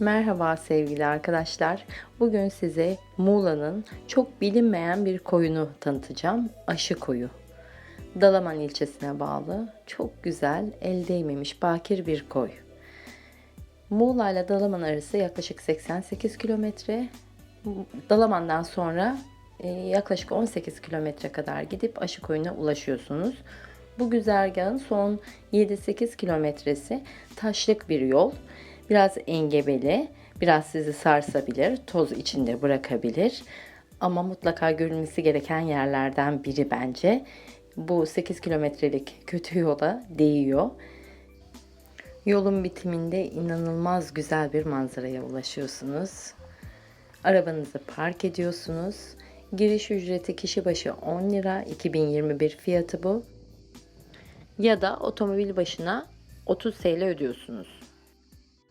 Merhaba sevgili arkadaşlar. Bugün size Muğla'nın çok bilinmeyen bir koyunu tanıtacağım. Aşı koyu. Dalaman ilçesine bağlı çok güzel, el değmemiş bakir bir koy. Muğla ile Dalaman arası yaklaşık 88 kilometre. Dalaman'dan sonra e, yaklaşık 18 kilometre kadar gidip Aşı koyuna ulaşıyorsunuz. Bu güzergahın son 7-8 kilometresi taşlık bir yol. Biraz engebeli, biraz sizi sarsabilir, toz içinde bırakabilir. Ama mutlaka görülmesi gereken yerlerden biri bence. Bu 8 kilometrelik kötü yola değiyor. Yolun bitiminde inanılmaz güzel bir manzaraya ulaşıyorsunuz. Arabanızı park ediyorsunuz. Giriş ücreti kişi başı 10 lira, 2021 fiyatı bu. Ya da otomobil başına 30 TL ödüyorsunuz.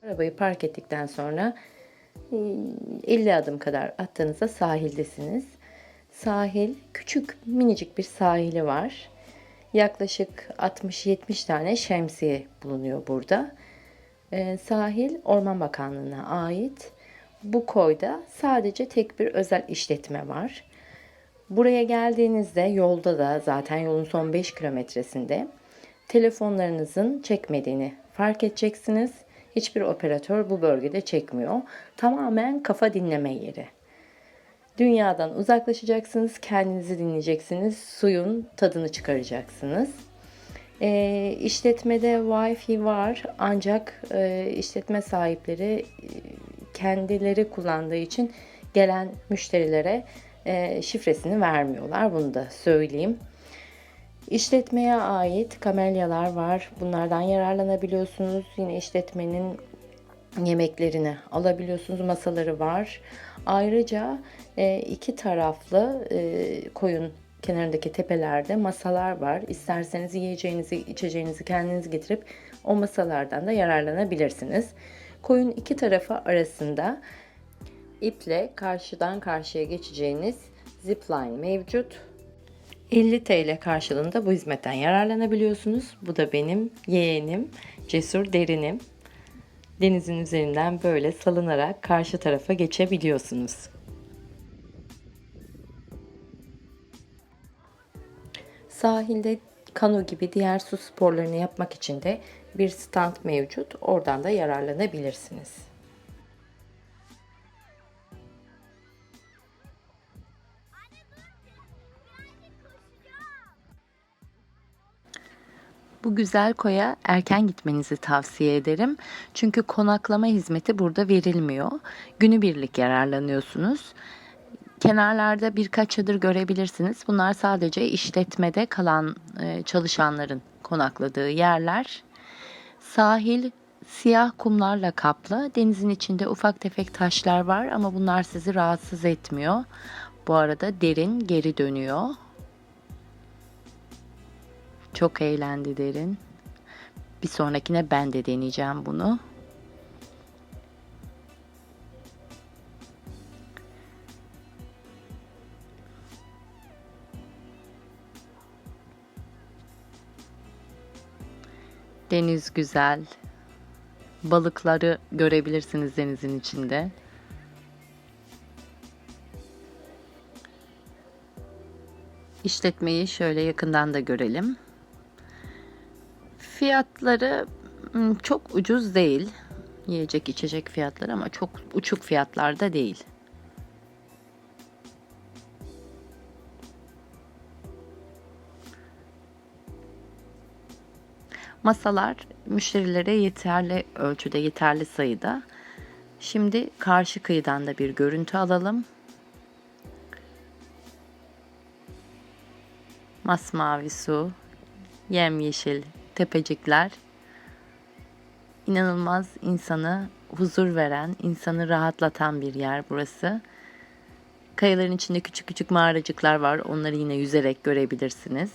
Arabayı park ettikten sonra e, 50 adım kadar attığınızda sahildesiniz. Sahil küçük minicik bir sahili var. Yaklaşık 60-70 tane şemsiye bulunuyor burada. E, sahil Orman Bakanlığı'na ait. Bu koyda sadece tek bir özel işletme var. Buraya geldiğinizde yolda da zaten yolun son 5 kilometresinde telefonlarınızın çekmediğini fark edeceksiniz. Hiçbir operatör bu bölgede çekmiyor. Tamamen kafa dinleme yeri. Dünyadan uzaklaşacaksınız, kendinizi dinleyeceksiniz, suyun tadını çıkaracaksınız. E, işletmede Wi-Fi var ancak e, işletme sahipleri e, kendileri kullandığı için gelen müşterilere e, şifresini vermiyorlar. Bunu da söyleyeyim. İşletmeye ait kamelyalar var. Bunlardan yararlanabiliyorsunuz. Yine işletmenin yemeklerini alabiliyorsunuz. Masaları var. Ayrıca e, iki taraflı e, koyun kenarındaki tepelerde masalar var. İsterseniz yiyeceğinizi, içeceğinizi kendiniz getirip o masalardan da yararlanabilirsiniz. Koyun iki tarafı arasında iple karşıdan karşıya geçeceğiniz zipline mevcut. 50 TL karşılığında bu hizmetten yararlanabiliyorsunuz. Bu da benim yeğenim Cesur Derinim. Denizin üzerinden böyle salınarak karşı tarafa geçebiliyorsunuz. Sahilde kano gibi diğer su sporlarını yapmak için de bir stand mevcut. Oradan da yararlanabilirsiniz. Bu güzel koya erken gitmenizi tavsiye ederim. Çünkü konaklama hizmeti burada verilmiyor. Günübirlik yararlanıyorsunuz. Kenarlarda birkaç çadır görebilirsiniz. Bunlar sadece işletmede kalan e, çalışanların konakladığı yerler. Sahil siyah kumlarla kaplı. Denizin içinde ufak tefek taşlar var ama bunlar sizi rahatsız etmiyor. Bu arada derin geri dönüyor. Çok eğlendi derin. Bir sonrakine ben de deneyeceğim bunu. Deniz güzel. Balıkları görebilirsiniz denizin içinde. İşletmeyi şöyle yakından da görelim. Fiyatları çok ucuz değil. Yiyecek içecek fiyatları ama çok uçuk fiyatlarda değil. Masalar müşterilere yeterli ölçüde, yeterli sayıda. Şimdi karşı kıyıdan da bir görüntü alalım. Masmavi su, yemyeşil tepecikler inanılmaz insanı huzur veren, insanı rahatlatan bir yer burası. Kayaların içinde küçük küçük mağaracıklar var. Onları yine yüzerek görebilirsiniz.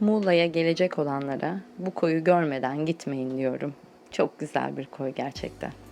Muğla'ya gelecek olanlara bu koyu görmeden gitmeyin diyorum. Çok güzel bir koy gerçekten.